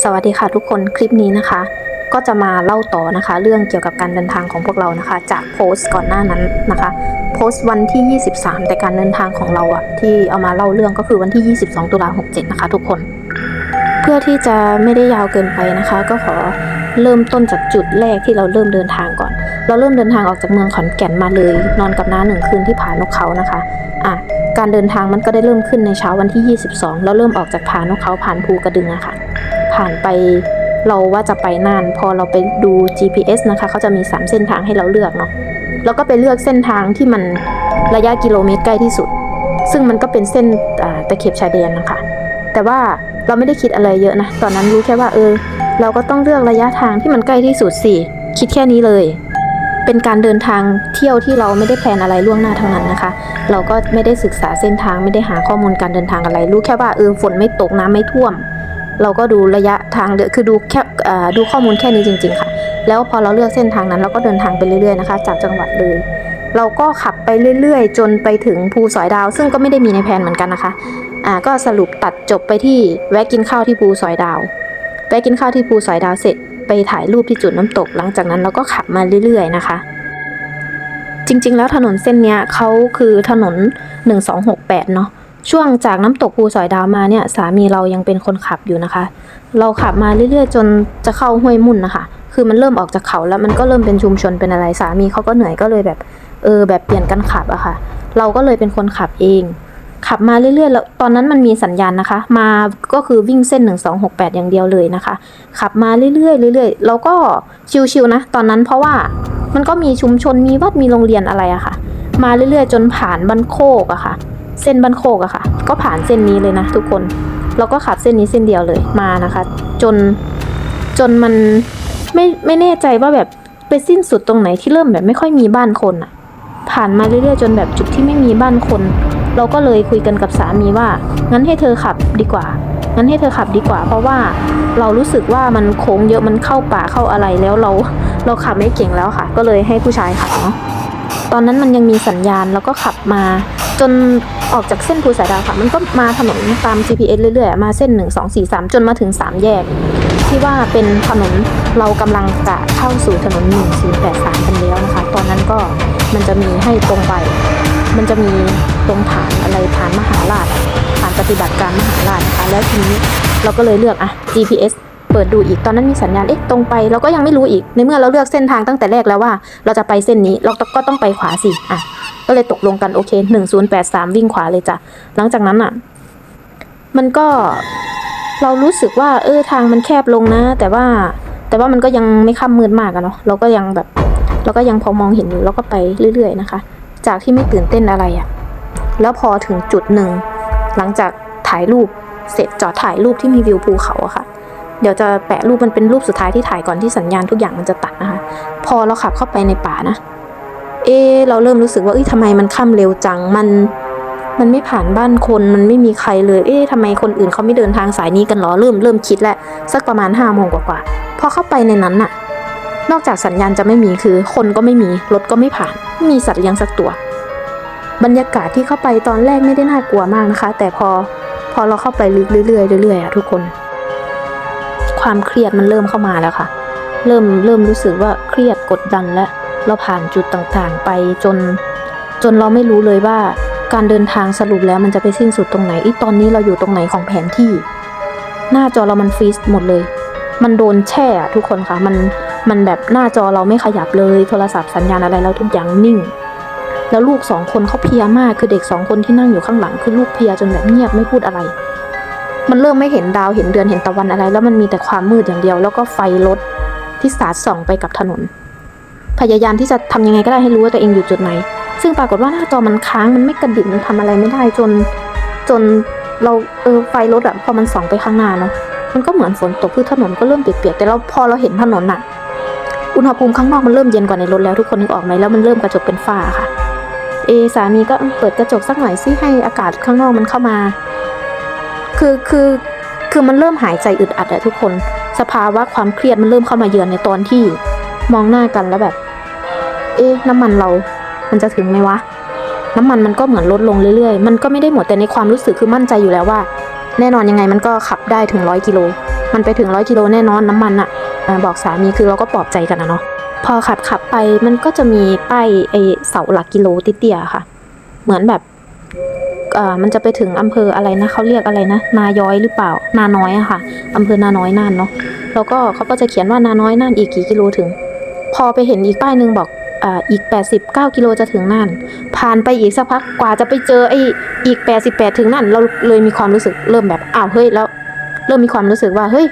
สวัสดีค่ะทุกคนคลิปนี้นะคะ ก็จะมาเล่าต่อนะคะ เรื่องเกี่ยวกับการเดินทางของพวกเรานะคะ จากโพสต์ก่อนหน้านั้นนะคะ โพสต์วันที่ 23 แต่การเดินทางของเราอะที่เอามาเล่าเรื่องก็คือวันที่ 22 ตุลา67 นะคะ ทุกคน เพื่อที่จะไม่ได้ยาวเกินไปนะคะ ก็ขอเริ่มต้นจากจุดแรกที่เราเริ่มเดินทางก่อน เราเริ่มเดินทางออกจากเมืองขอนแก่นมาเลย นอนกับน้าหนึ่งคืนที่ผานกเขานะคะอะการเดินทางมันก็ได้เริ่มขึ้นในเช้าวันที่ 22 แล้วเริ่มออกจากผานกเขาผ่านภูกระดึงอะค่ะ ผ่านไปเราว่าจะไปน่าน พอเราไปดู GPS นะคะเขาจะมี 3 เส้นทางให้เราเลือกเนาะแล้วก็ไปเลือกเส้นทางที่มันระยะกิโลเมตรใกล้ที่สุด ซึ่งมันก็เป็นเส้นตะเข็บชายแดนนะคะ แต่ว่าเราไม่ได้คิดอะไรเยอะนะ ตอนนั้นรู้แค่ว่าเออ เราก็ต้องเลือกระยะทางที่มันใกล้ที่สุดสิคิดแค่นี้เลย เป็นการเดินทางเที่ยวที่เราไม่ได้แพลนอะไรล่วงหน้าทั้งนั้นนะคะ เราก็ไม่ได้ศึกษาเส้นทางไม่ได้หาข้อมูลการเดินทางอะไร รู้แค่ว่าเออฝนไม่ตกน้ำไม่ท่วม เราก็ดูระยะทางเดือคือดูแค่ดูข้อมูลแค่นี้จริง ๆ ค่ะ แล้วพอเราเลือกเส้นทางนั้น เราก็เดินทางไปเรื่อยๆนะคะ จากจังหวัดเลย เราก็ขับไปเรื่อยๆ จนไปถึงภูสอยดาว ซึ่งก็ไม่ได้มีในแผนเหมือนกันนะคะอ่าก็สรุปตัดจบไปที่แวะกินข้าวที่ภูสอยดาวแวะกินข้าวที่ภูสอยดาวเสร็จ ไปถ่ายรูปที่จุดน้ำตก หลังจากนั้นเราก็ขับมาเรื่อยๆนะคะจริงๆ แล้วถนนเส้นเนี้ยเขาคือถนน 1268 เนาะ ช่วงจากน้ำตกภูสอยดาวมาเนี่ยสามีเรายังเป็นคนขับอยู่นะคะ เราขับมาเรื่อยๆ จนจะเข้าห้วยมุ่นนะคะ คือมันเริ่มออกจากเขาแล้วมันก็เริ่มเป็นชุมชนเป็นอะไรสามีเขาก็เหนื่อยก็เลยแบบเออแบบเปลี่ยนกันขับอะค่ะ เราก็เลยเป็นคนขับเอง ขับมาเรื่อยๆ แล้วตอนนั้นมันมีสัญญาณนะคะ มาก็คือวิ่งเส้น 1268 อย่างเดียวเลยนะคะ ขับมาเรื่อยๆเรื่อยๆเราก็ชิวๆนะ ตอนนั้นเพราะว่ามันก็มีชุมชนมีวัดมีโรงเรียนอะไรอะค่ะ มาเรื่อยๆ จนผ่านบ้านโคกอะค่ะ เส้นบ้านโคกอะค่ะ ก็ผ่านเส้นนี้เลยนะทุกคน เราก็ขับเส้นนี้เส้นเดียวเลยมานะคะ จนจนมันไม่ไม่แน่ใจว่าแบบไปสิ้นสุดตรงไหนที่เริ่มแบบไม่ค่อยมีบ้านคนอะผ่านมาเรื่อยๆจนแบบจุดที่ไม่มีบ้านคน เราก็เลยคุยกันกับสามีว่า งั้นให้เธอขับดีกว่า งั้นให้เธอขับดีกว่า เพราะว่าเรารู้สึกว่ามันโค้งเยอะมันเข้าป่าเข้าอะไรแล้วเราเราขับไม่เก่งแล้วค่ะ ก็เลยให้ผู้ชายขับเนาะตอนนั้นมันยังมีสัญญาณแล้วก็ขับมา จน ออกจากเส้นภูสายดาวค่ะ มันก็มาถนนตาม GPS เรื่อยๆ มาเส้น 1 2 4 3 จนมาถึง 3 แยก ที่ว่าเป็นถนนเรากำลังจะเข้าสู่ถนน 1083กันแล้วนะคะ ตอนนั้นก็มันจะมีให้ตรงไป มันจะมีตรงฐานอะไรฐานมหาราชฐานปฏิบัติการมหาราชนะคะ แล้วทีนี้เราก็เลยเลือกอะ GPS เปิดดูอีกตอนนั้นมีสัญญาณเอ๊ะตรงไปเราก็ยังไม่รู้อีกในเมื่อเราเลือกเส้นทางตั้งแต่แรกแล้วว่า เราจะไปเส้นนี้เราก็ต้องไปขวาสิอะ ก็เลยตกลงกันโอเคหนึ่งศูนย์แปดสามวิ่งขวาเลยจ้ะ หลังจากนั้นอะ มันก็เรารู้สึกว่า เออทางมันแคบลงนะ แต่ว่าแต่ว่ามันก็ยังไม่ค่ำมืดมากอะเนาะเราก็ยังแบบเราก็ยังพอมองเห็นอยู่เราก็ไปเรื่อย ๆ นะคะ จากที่ไม่ตื่นเต้นอะไรอะแล้วพอถึงจุดหนึ่งหลังจากถ่ายรูปเสร็จจอดถ่ายรูปที่มีวิวภูเขาอะค่ะ เดี๋ยวจะแปะรูปมันเป็นรูปสุดท้ายที่ถ่ายก่อนที่สัญญาณทุกอย่างมันจะตัดนะคะ พอเราขับเข้าไปในป่านะ เอเราเริ่มรู้สึกว่าเอ้ยทำไมมันค่ำเร็วจังมัน มันไม่ผ่านบ้านคนมันไม่มีใครเลย เอ๊ะทำไมคนอื่นเขาไม่เดินทางสายนี้กันหรอเริ่มเริ่มคิดแหล้วสักประมาณห้าโมงกว่าๆพอเข้าไปในนั้นน่ะ นอกจากสัญญาณจะไม่มีคือ คนก็ไม่มีรถก็ไม่ผ่านไม่มีสัตว์เลี้ยงสักตัว บรรยากาศที่เข้าไปตอนแรกไม่ได้น่ากลัวมากนะคะ แต่พอพอเราเข้าไปลึกเรื่อยๆเรื่อยๆอะทุกคน ความเครียดมันเริ่มเข้ามาแล้วค่ะ เริ่มเริ่มรู้สึกว่าเครียดกดดันและ เราผ่านจุดต่างๆ ไปจน จนเราไม่รู้เลยว่าการเดินทางสรุปแล้วมันจะไปสิ้นสุดตรงไหนอีตอนนี้เราอยู่ตรงไหนของแผนที่ หน้าจอเรามันฟรีซหมดเลย มันโดนแช่อะทุกคนค่ะมันมันแบบหน้าจอเราไม่ขยับเลย โทรศัพท์สัญญาณอะไรเราทุกอย่างนิ่ง แล้วลูกสองคนเขาเพียมากคือเด็กสองคนที่นั่งอยู่ข้างหลังคือลูกเพียจนแบบเงียบไม่พูดอะไร มันเริ่มไม่เห็นดาวเห็นเดือนเห็นตะวันอะไร แล้วมันมีแต่ความมืดอย่างเดียว แล้วก็ไฟรถที่สาดส่องไปกับถนน พยายามที่จะทำยังไงก็ได้ให้รู้ว่าตัวเองอยู่จุดไหน ซึ่งปรากฏว่าหน้าจอมันค้างมันไม่กระดิกมันทำอะไรไม่ได้จน จนเราเออไฟรถอะพอมันส่องไปข้างหน้าเนาะมันก็เหมือนฝนตกคือถนนก็เริ่มเปียกๆแต่เราพอเราเห็นถนนอะอุณหภูมิข้างนอกมันเริ่มเย็นกว่าในรถแล้วทุกคนนึกออกไหมแล้วมันเริ่มกระจกเป็นฝ้าค่ะ เอสามีก็เปิดกระจกสักหน่อยซิให้อากาศข้างนอกมันเข้ามา คือคือคือมันเริ่มหายใจอึดอัดอะทุกคน สภาวะความเครียดมันเริ่มเข้ามาเยือนในตอนที่ มองหน้ากันแล้วแบบ เอ๊ะน้ำมันเรา มันจะถึงไหมวะ น้ำมันมันก็เหมือนลดลงเรื่อยๆ มันก็ไม่ได้หมดแต่ในความรู้สึกคือมั่นใจอยู่แล้วว่า แน่นอนยังไงมันก็ขับได้ถึงร้อยกิโล มันไปถึงร้อยกิโลแน่นอนน้ำมันอะ่ะบอกสามีคือเราก็ปลอบใจกันนะเนาะ พอขับขับไปมันก็จะมีป้ายไอเสาหลักกิโลติเตียค่ะ เหมือนแบบเอ่อมันจะไปถึงอำเภออะไรนะเขาเรียกอะไรนะ นาย้อยหรือเปล่า นาน้อยอะค่ะอำเภอนาน้อยน่านเนาะแล้วก็เขาก็จะเขียนว่านาน้อยน่านอีกกี่กิโลถึง พอไปเห็นอีกป้ายหนึ่งบอกอ่าอีก 89 กิโลจะถึงน่าน ผ่านไปอีกสักพักกว่าจะไปเจอไอ้อีก 88 ถึงนั่นเราเลยมีความรู้สึกเริ่มแบบอ้าวเฮ้ยแล้ว เริ่มมีความรู้สึกว่าเฮ้ย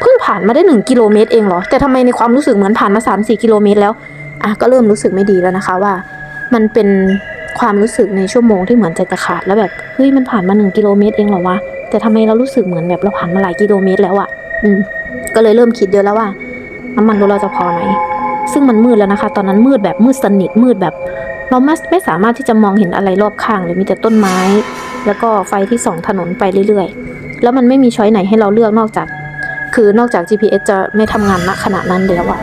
เพิ่งผ่านมาได้หนึ่งกิโลเมตรเองเหรอ แต่ทำไมในความรู้สึกเหมือนผ่านมา 3 4 กิโลเมตรแล้วอะก็เริ่มรู้สึกไม่ดีแล้วนะคะว่า มันเป็นความรู้สึกในชั่วโมงที่เหมือนใจจะขาดแล้วแบบเฮ้ยมันผ่านมาหนึ่งกิโลเมตรเองเหรอวะแต่ทำไมเรารู้สึกเหมือนแบบเราผ่านมาหลายกิโลเมตรแล้วอะ อืมก็เลยเริ่มคิดเยอะแล้วว่าน้ำมันรถเราจะพอไหม ซึ่งมันมืดแล้วนะคะ ตอนนั้นมืดแบบมืดสนิทมืดแบบ เราไม่ไม่สามารถที่จะมองเห็นอะไรรอบข้างเลยมีแต่ต้นไม้ แล้วก็ไฟที่ส่องถนนไปเรื่อยๆ แล้วมันไม่มีช้อยไหนให้เราเลือกนอกจาก คือนอกจาก GPS จะไม่ทำงานณขณะนั้นแล้วอะ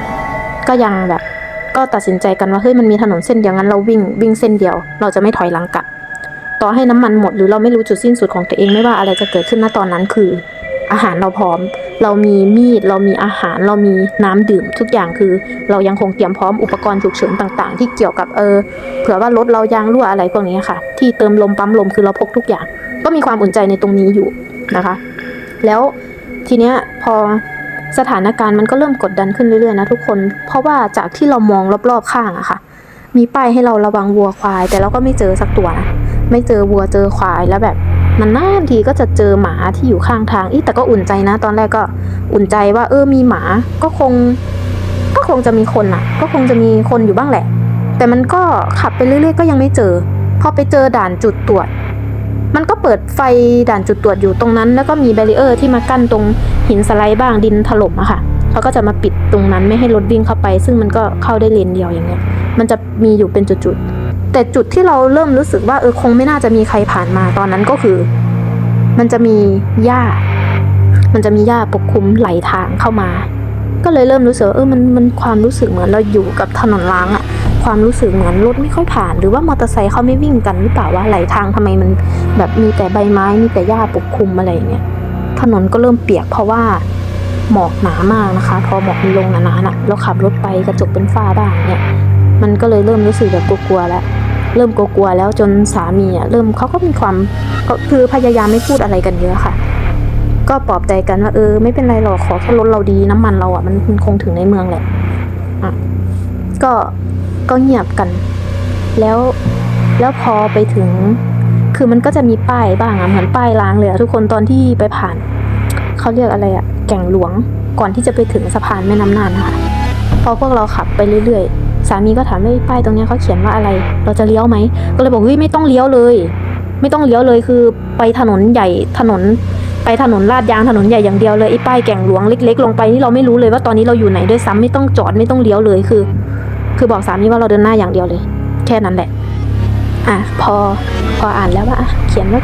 ก็ยังแบบก็ตัดสินใจกันว่าเฮ้ยมันมีถนนเส้นเดียวงั้นเราวิ่งวิ่งเส้นเดียว เราจะไม่ถอยหลังกลับ ต่อให้น้ำมันหมดหรือเราไม่รู้จุดสิ้นสุดของตัวเองไม่ว่าอะไรจะเกิดขึ้นณตอนนั้นคือ อาหารเราพร้อม เรามีมีด เรามีอาหาร เรามีน้ำดื่ม ทุกอย่างคือ เรายังคงเตรียมพร้อมอุปกรณ์ฉุกเฉินต่างๆ ที่เกี่ยวกับเออ เผื่อว่ารถเรายางรั่วอะไรพวกนี้ค่ะ ที่เติมลมปั๊มลมคือเราพกทุกอย่าง ก็มีความอุ่นใจในตรงนี้อยู่นะคะ แล้วทีเนี้ยพอสถานการณ์มันก็เริ่มกดดันขึ้นเรื่อยๆนะทุกคน เพราะว่าจากที่เรามองรอบๆข้างอะค่ะ มีป้ายให้เราระวังวัวควาย แต่เราก็ไม่เจอสักตัวนะ ไม่เจอวัวเจอควายแล้วแบบ มันนานทีก็จะเจอหมาที่อยู่ข้างทางอีแต่ก็อุ่นใจนะ ตอนแรกก็อุ่นใจว่า เออมีหมาก็คง ก็คงจะมีคนน่ะ ก็คงจะมีคนอยู่บ้างแหละ แต่มันก็ขับไปเรื่อยๆก็ยังไม่เจอพอไปเจอด่านจุดตรวจ มันก็เปิดไฟด่านจุดตรวจอยู่ตรงนั้น แล้วก็มีแบรีเออร์ที่มากั้นตรงหินสไลด์บ้างดินถล่มอะค่ะเขาก็จะมาปิดตรงนั้นไม่ให้รถวิ่งเข้าไป ซึ่งมันก็เข้าได้เลนเดียวอย่างเงี้ย มันจะมีอยู่เป็นจุดๆ แต่จุดที่เราเริ่มรู้สึกว่าเออคงไม่น่าจะมีใครผ่านมาตอนนั้นก็คือ มันจะมีหญ้า มันจะมีหญ้าปกคลุมไหลทางเข้ามา ก็เลยเริ่มรู้สึกว่าเออมันมันความรู้สึกเหมือนเราอยู่กับถนนล้างอะความรู้สึกเหมือนรถไม่ค่อยผ่าน หรือว่ามอเตอร์ไซค์เขาไม่วิ่งกันหรือเปล่าว่าไหลทางทำไมมันแบบมีแต่ใบไม้มีแต่หญ้าปกคลุมอะไรอย่างเงี้ยถนนก็เริ่มเปียกเพราะว่าหมอกหนามากนะคะ พอหมอกมันลงหนาๆน่ะเราขับรถไปกระจกเป็นฝ้าบ้างเนี่ยมันก็เลยเริ่มรู้สึกแบบกลัวๆแล้ว เริ่มกลัวๆแล้วจนสามีอะเริ่มเขาก็มีความก็คือพยายามไม่พูดอะไรกันเยอะค่ะ ก็ปลอบใจกันว่าเออไม่เป็นไรหรอกขอแค่รถเราดีน้ำมันเราอะมันคงถึงในเมืองแหละอะก็ก็เงียบกัน แล้วแล้วพอไปถึง คือมันก็จะมีป้ายบ้างอะเหมือนป้ายล้างเลยทุกคนตอนที่ไปผ่านเขาเรียกอะไรอะแก่งหลวงก่อนที่จะไปถึงสะพานแม่น้ำน่านนะคะพอพวกเราขับไปเรื่อยๆ สามีก็ถามว่าป้ายตรงเนี้ยเขาเขียนว่าอะไร เราจะเลี้ยวไหม ก็เลยบอกเฮ้ยไม่ต้องเลี้ยวเลย ไม่ต้องเลี้ยวเลยคือไปถนนใหญ่ถนน ไปถนนลาดยางถนนใหญ่อย่างเดียวเลยไอ้ป้ายแก่งหลวงเล็ก ๆ ลงไปนี่เราไม่รู้เลยว่าตอนนี้เราอยู่ไหนด้วยซ้ำไม่ต้องจอดไม่ต้องเลี้ยวเลยคือ คือบอกสามีว่าเราเดินหน้าอย่างเดียวเลย แค่นั้นแหละ อะพอพออ่านแล้วว่าอะเขียนว่า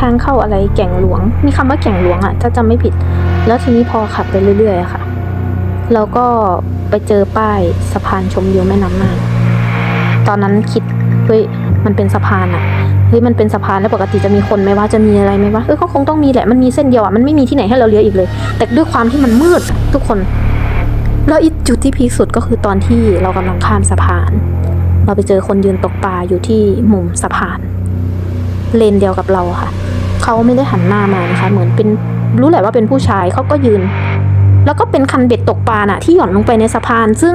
ทางเข้าอะไรแก่งหลวง มีคำว่าแก่งหลวงอะถ้าจำไม่ผิด แล้วทีนี้พอขับไปเรื่อยๆอะค่ะ เราก็ไปเจอป้ายสะพานชมวิวแม่น้ำน่านตอนนั้นคิดเฮ้ยมันเป็นสะพานอะเฮ้ยมันเป็นสะพานแล้วปกติจะมีคนไหมว่าจะมีอะไรไหมว่าเออเขาคงต้องมีแหละมันมีเส้นเดียวอะมันไม่มีที่ไหนให้เราเลี้ยวอีกเลย แต่ด้วยความที่มันมืดทุกคนแล้วอีกจุดที่พีคสุดก็คือตอนที่เรากำลังข้ามสะพาน เราไปเจอคนยืนตกปลาอยู่ที่มุมสะพาน เลนเดียวกับเราค่ะ เขาไม่ได้หันหน้ามานะคะ เหมือนเป็นรู้แหละว่าเป็นผู้ชายเขาก็ยืน แล้วก็เป็นคันเบ็ดตกปลาน่ะที่หย่อนลงไปในสะพาน ซึ่ง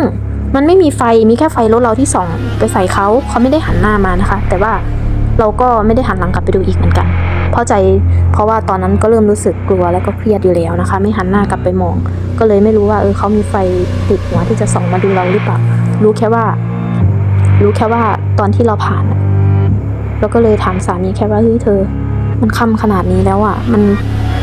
มันไม่มีไฟมีแค่ไฟรถเราที่ส่องไปใส่เขาเขาไม่ได้หันหน้ามานะคะ แต่ว่าเราก็ไม่ได้หันหลังกลับไปดูอีกเหมือนกัน เพราะใจเพราะว่าตอนนั้นก็เริ่มรู้สึกกลัวแล้วก็เครียดอยู่แล้วนะคะ ไม่หันหน้ากลับไปมอง ก็เลยไม่รู้ว่าเออเขามีไฟติดหัวที่จะส่องมาดูเราหรือเปล่ารู้แค่ว่า รู้แค่ว่าตอนที่เราผ่านอะเราก็เลยถามสามีแค่ว่าเฮ้ยเธอ มันค่ำขนาดนี้แล้วอะ มัน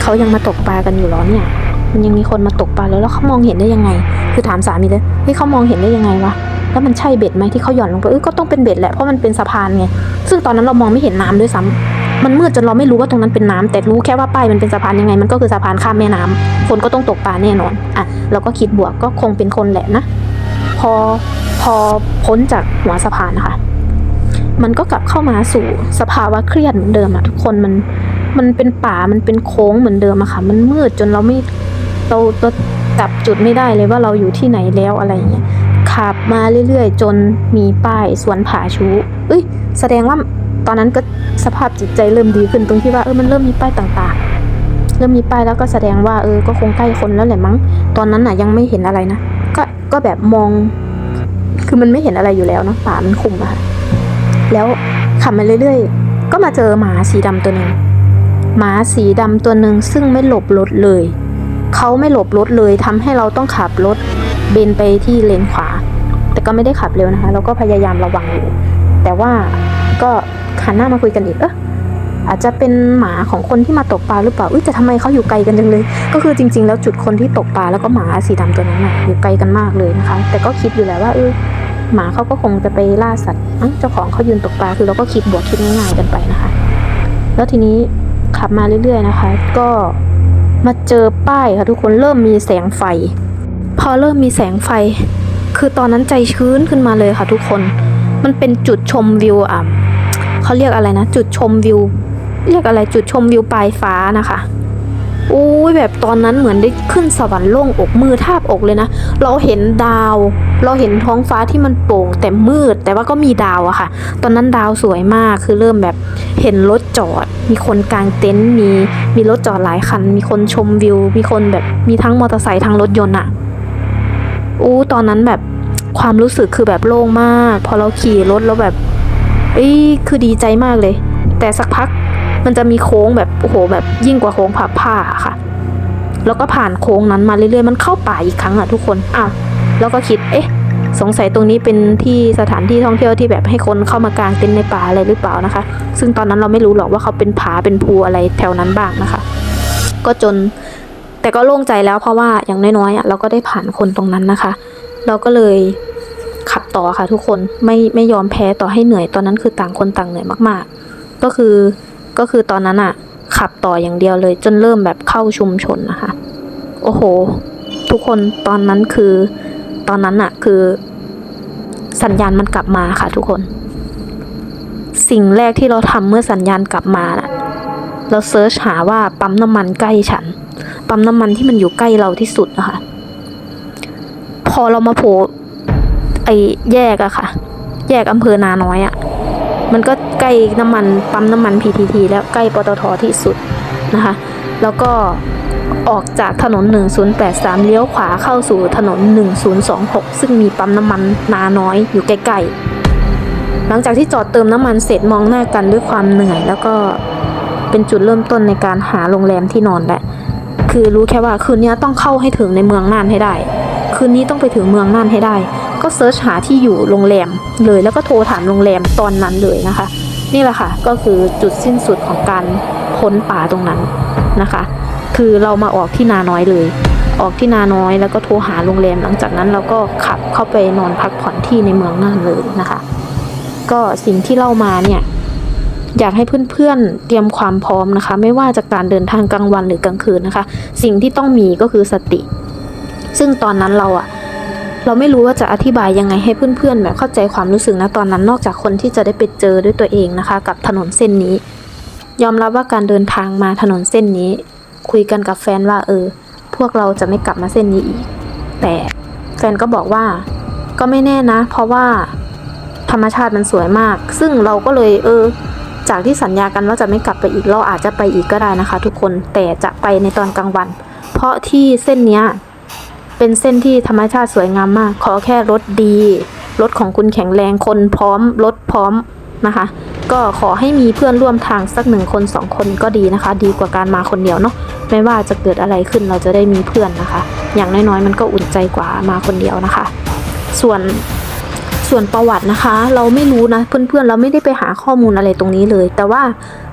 เขายังมาตกปลากันอยู่หรอเนี่ย มันยังมีคนมาตกปลาแล้วแล้วเขามองเห็นได้ยังไง คือถามสามีเลยเฮ้ยเขามองเห็นได้ยังไงวะแล้วมันใช่เบ็ดไหมที่เขาหย่อนลงไปเออก็ต้องเป็นเบ็ดแหละเพราะมันเป็นสะพานไงซึ่งตอนนั้นเรามองไม่เห็นน้ำด้วยซ้ำมันมืดจนเราไม่รู้ว่าตรงนั้นเป็นน้ำแต่รู้แค่ว่าป้ายมันเป็นสะพานยังไง มันก็คือสะพานข้ามแม่น้ำคนก็ต้องตกปลาแน่นอนอะเราก็คิดบวกก็คงเป็นคนแหละนะพอพอพ้นจากหัวสะพานนะคะมันก็กลับเข้ามาสู่สภาวะเครียดเหมือนเดิมอะทุกคนมันมันเป็นป่ามันเป็นโค้งเหมือนเดิมอะค่ะ มันมืดจนเราไม่ เราเราจับจุดไม่ได้เลยว่าเราอยู่ที่ไหนแล้วอะไรเงี้ยขับมาเรื่อยๆ จนมีป้ายสวนผาชูเอ้ย แสดงว่าตอนนั้นก็สภาพจิตใจเริ่มดีขึ้นตรงที่ว่าเออมันเริ่มมีป้ายต่างๆ เริ่มมีป้ายแล้วก็แสดงว่าเออก็คงใกล้คนแล้วแหละมั้ง ตอนนั้นน่ะยังไม่เห็นอะไรนะ ก็ก็แบบมอง คือมันไม่เห็นอะไรอยู่แล้วนะป่ามันคุมอะค่ะแล้วขับมาเรื่อยๆ ก็มาเจอหมาสีดำตัวหนึ่งหมาสีดำตัวหนึ่งซึ่งไม่หลบรถเลย เขาไม่หลบรถเลยทำให้เราต้องขับรถเบนไปที่เลนขวา แต่ก็ไม่ได้ขับเร็วนะคะ เราก็พยายามระวังอยู่ แต่ว่าก็หันหน้ามาคุยกันอีกเอออาจจะเป็นหมาของคนที่มาตกปลาหรือเปล่าอุ้ยแต่ทำไมเขาอยู่ไกลกันจังเลย ก็คือจริง ๆ แล้วจุดคนที่ตกปลาแล้วก็หมาสีดำตัวนั้นน่ะอยู่ไกลกันมากเลยนะคะ แต่ก็คิดอยู่แล้วว่าเออหมาเขาก็คงจะไปล่าสัตว์อะเจ้าของเขายืนตกปลาคือเราก็คิดบวกคิดง่ายๆกันไปนะคะ แล้วทีนี้ขับมาเรื่อย ๆ นะคะ ก็ มาเจอป้ายค่ะทุกคนเริ่มมีแสงไฟ พอเริ่มมีแสงไฟ คือตอนนั้นใจชื้นขึ้นมาเลยค่ะทุกคน มันเป็นจุดชมวิวอะเขาเรียกอะไรนะ จุดชมวิว เรียกอะไรจุดชมวิวปลายฟ้านะคะ โอ้ยแบบตอนนั้นเหมือนได้ขึ้นสวรรค์โล่งอกมือทาบอกเลยนะ เราเห็นดาว เราเห็นท้องฟ้าที่มันโปร่งแต่มืด แต่ว่าก็มีดาวอะค่ะ ตอนนั้นดาวสวยมากคือเริ่มแบบเห็นรถจอด มีคนกลางเต็นท์มีมีรถจอดหลายคัน มีคนชมวิว มีคนแบบมีทั้งมอเตอร์ไซค์ทั้งรถยนต์อะอู้ตอนนั้นแบบความรู้สึกคือแบบโล่งมาก พอเราขี่รถแล้วแบบเอ้ยคือดีใจมากเลย แต่สักพัก มันจะมีโค้งแบบโอ้โหแบบยิ่งกว่าโค้งผับผ้าค่ะ แล้วก็ผ่านโค้งนั้นมาเรื่อยๆ มันเข้าป่าอีกครั้งอะทุกคนอ้าวแล้วก็คิดเอ๊ะสงสัยตรงนี้เป็นที่สถานที่ท่องเที่ยวที่แบบให้คนเข้ามากางเต็นท์ในป่าอะไรหรือเปล่านะคะ ซึ่งตอนนั้นเราไม่รู้หรอกว่าเขาเป็นผาเป็นภูอะไรแถวนั้นบ้างนะคะ ก็จนแต่ก็โล่งใจแล้วเพราะว่าอย่างน้อยๆอะเราก็ได้ผ่านคนตรงนั้นนะคะ เราก็เลยขับต่อค่ะทุกคนไม่ไม่ยอมแพ้ต่อให้เหนื่อยตอนนั้นคือต่างคนต่างเหนื่อยมากๆ ก็คือ ก็คือตอนนั้นอะขับต่ออย่างเดียวเลย จนเริ่มแบบเข้าชุมชนนะคะ โอ้โห ทุกคนตอนนั้นคือ ตอนนั้นอะคือ สัญญาณมันกลับมาค่ะ ทุกคน สิ่งแรกที่เราทำเมื่อสัญญาณกลับมาน่ะเราเซิร์ชหาว่าปั๊มน้ำมันใกล้ฉัน ปั๊มน้ำมันที่มันอยู่ใกล้เราที่สุดนะคะ พอเรามาโผล่ไอ้แยกอะค่ะ แยกอำเภอนาน้อยอะ มันก็ใกล้น้ำมันปั๊มน้ำมัน PTT แล้วใกล้ปตทที่สุดนะคะ แล้วก็ออกจากถนน 1083 เลี้ยวขวาเข้าสู่ถนน 1026 ซึ่งมีปั๊มน้ำมันนาน้อยอยู่ใกล้ๆ หลังจากที่จอดเติมน้ำมันเสร็จมองหน้ากันด้วยความเหนื่อย แล้วก็เป็นจุดเริ่มต้นในการหาโรงแรมที่นอนแหละ คือรู้แค่ว่าคืนนี้ต้องเข้าให้ถึงในเมืองน่านให้ได้ คืนนี้ต้องไปถึงเมืองน่านให้ได้ ก็เซิร์ชหาที่อยู่โรงแรมเลยแล้วก็โทรถามโรงแรมตอนนั้นเลยนะคะ นี่แหละค่ะก็คือจุดสิ้นสุดของการพ้นป่าตรงนั้นนะคะ คือเรามาออกที่นาน้อยเลย ออกที่นาน้อยแล้วก็โทรหาโรงแรมหลังจากนั้นเราก็ขับเข้าไปนอนพักผ่อนที่ในเมืองน่านเลยนะคะ ก็สิ่งที่เล่ามาเนี่ยอยากให้เพื่อนๆ เตรียมความพร้อมนะคะ ไม่ว่าจะการเดินทางกลางวันหรือกลางคืนนะคะ สิ่งที่ต้องมีก็คือสติ ซึ่งตอนนั้นเราอะ เราไม่รู้ว่าจะอธิบายยังไงให้เพื่อนๆแบบเข้าใจความรู้สึกนะตอนนั้นนอกจากคนที่จะได้ไปเจอด้วยตัวเองนะคะ กับถนนเส้นนี้ ยอมรับว่าการเดินทางมาถนนเส้นนี้ คุยกันกับแฟนว่าเออ พวกเราจะไม่กลับมาเส้นนี้อีก แต่แฟนก็บอกว่าก็ไม่แน่นะ เพราะว่าธรรมชาติมันสวยมาก ซึ่งเราก็เลยเออ จากที่สัญญากันว่าจะไม่กลับไปอีกเราอาจจะไปอีกก็ได้นะคะ ทุกคนแต่จะไปในตอนกลางวัน เพราะที่เส้นเนี้ย เป็นเส้นที่ธรรมชาติสวยงามมาก ขอแค่รถดี รถของคุณแข็งแรงคนพร้อม รถพร้อมนะคะ ก็ขอให้มีเพื่อนร่วมทางสักหนึ่งคนสองคนก็ดีนะคะ ดีกว่าการมาคนเดียวเนาะไม่ว่าจะเกิดอะไรขึ้นเราจะได้มีเพื่อนนะคะ อย่างน้อยๆ มันก็อุ่นใจกว่ามาคนเดียวนะคะ ส่วนส่วนประวัตินะคะ เราไม่รู้นะ เพื่อนๆเราไม่ได้ไปหาข้อมูลอะไรตรงนี้เลย แต่ว่า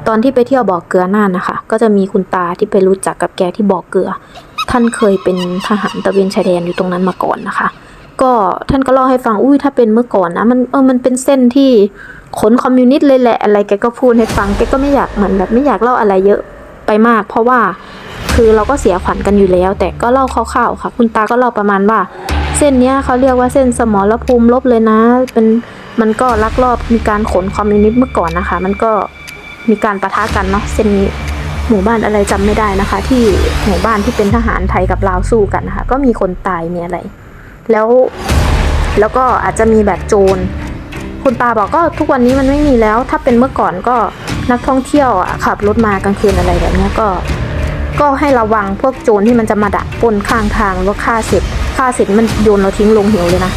ตอนที่ไปเที่ยวบ่อเกลือน่านนะคะ ก็จะมีคุณตาที่ไปรู้จักกับแกที่บ่อเกลือ ท่านเคยเป็นทหารตะเวนชายแดนอยู่ตรงนั้นมาก่อนนะคะ ก็ท่านก็เล่าให้ฟังอุ้ยถ้าเป็นเมื่อก่อนนะมันเออมันเป็นเส้นที่ขนคอมมิวนิสต์เลยแหละอะไรแกก็พูดให้ฟังแกก็ไม่อยากเหมือนแบบไม่อยากเล่าอะไรเยอะไปมาก เพราะว่าคือเราก็เสียขวัญกันอยู่แล้ว แต่ก็เล่าคร่าวๆค่ะ คุณตาก็เล่าประมาณว่า เส้นเนี้ยเขาเรียกว่าเส้นสมรภูมิลบเลยนะ เป็นมันก็ลักลอบมีการขนคอมมิวนิสต์เมื่อก่อนนะคะ มันก็มีการประทะกันเนาะเส้นนี้ หมู่บ้านอะไรจำไม่ได้นะคะ ที่หมู่บ้านที่เป็นทหารไทยกับลาวสู้กันนะคะ ก็มีคนตายมีอะไร แล้วแล้วก็อาจจะมีแบบโจรคุณตาบอกก็ทุกวันนี้มันไม่มีแล้ว ถ้าเป็นเมื่อก่อนก็นักท่องเที่ยวอะขับรถมากลางคืนอะไรแบบนี้ก็ ก็ให้ระวังพวกโจรที่มันจะมาดักปนข้างทางแล้วฆ่าเสร็จฆ่าเสร็จมันโยนเราทิ้งลงเหวเลยนะ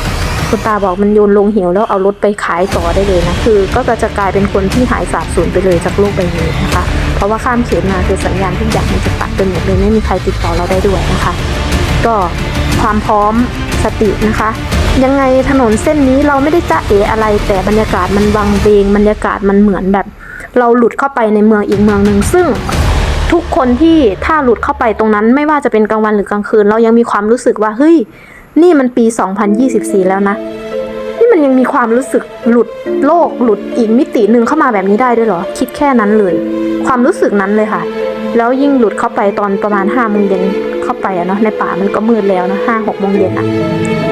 คุณตาบอกมันโยนลงเหวแล้วเอารถไปขายต่อได้เลยนะคือ ก็จะกลายเป็นคนที่หายสาบสูญไปเลยจากโลกใบนี้นะคะ เพราะว่าข้ามเขตมาคือสัญญาณทุกอย่างมันจะตัดไปหมดเลยไม่มีใครติดต่อเราได้ด้วยนะคะ ก็ความพร้อมสตินะคะ ยังไงถนนเส้นนี้เราไม่ได้จะเออะไร แต่บรรยากาศมันวังเวงบรรยากาศมันเหมือนแบบ เราหลุดเข้าไปในเมืองอีกเมืองหนึ่งซึ่งทุกคนที่ถ้าหลุดเข้าไปตรงนั้น ไม่ว่าจะเป็นกลางวันหรือกลางคืน เรายังมีความรู้สึกว่าเฮ้ยนี่มันปี 2024 แล้วนะ มันยังมีความรู้สึกหลุดโลกหลุดอีกมิติหนึ่งเข้ามาแบบนี้ได้ด้วยเหรอ คิดแค่นั้นเลย ความรู้สึกนั้นเลยค่ะ แล้วยิ่งหลุดเข้าไปตอนประมาณห้าโมงเย็นเข้าไปอะเนาะในป่ามันก็มืดแล้วนะห้าหกโมงเย็นอะ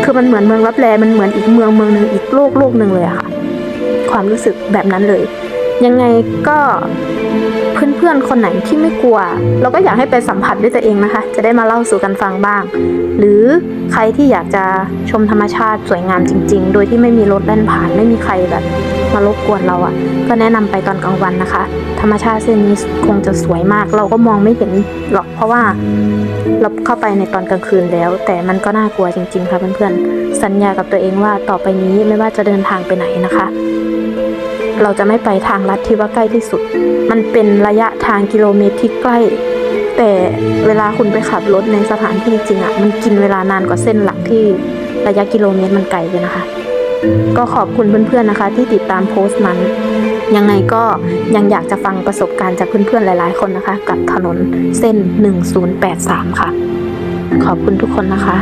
คือมันเหมือนเมืองรับแลมันเหมือนอีกเมืองเมืองหนึ่งอีกโลกโลกหนึ่งเลยอะค่ะ ความรู้สึกแบบนั้นเลย ยังไงก็เพื่อนๆ คนไหนที่ไม่กลัว เราก็อยากให้ไปสัมผัสด้วยตัวเองนะคะ จะได้มาเล่าสู่กันฟังบ้าง หรือ ใครที่อยากจะชมธรรมชาติสวยงามจริง ๆ โดยที่ไม่มีรถแล่นผ่านไม่มีใครแบบมารบกวนเราอะ่ะ ก็แนะนำไปตอนกลางวันนะคะ ธรรมชาติเส้นนี้คงจะสวยมาก เราก็มองไม่เห็นหรอกเพราะว่าเราเข้าไปในตอนกลางคืนแล้ว แต่มันก็น่ากลัวจริง ๆ ค่ะเพื่อนๆสัญญากับตัวเองว่าต่อไปนี้ไม่ว่าจะเดินทางไปไหนนะคะ เราจะไม่ไปทางลัดที่ว่าใกล้ที่สุด มันเป็นระยะทางกิโลเมตรที่ใกล้ แต่เวลาคุณไปขับรถในสถานที่จริงอะ่ะ มันกินเวลานานกว่าเส้นหลักที่ระยะกิโลเมตรมันไกลเลยนะคะ ก็ขอบคุณเพื่อนๆนะคะ ที่ติดตามโพสต์นั้น ยังไงก็ยังอยากจะฟังประสบการณ์จากเพื่อนๆหลายๆคนนะคะ กับถนนเส้น 1083 ค่ะ ขอบคุณทุกคนนะคะ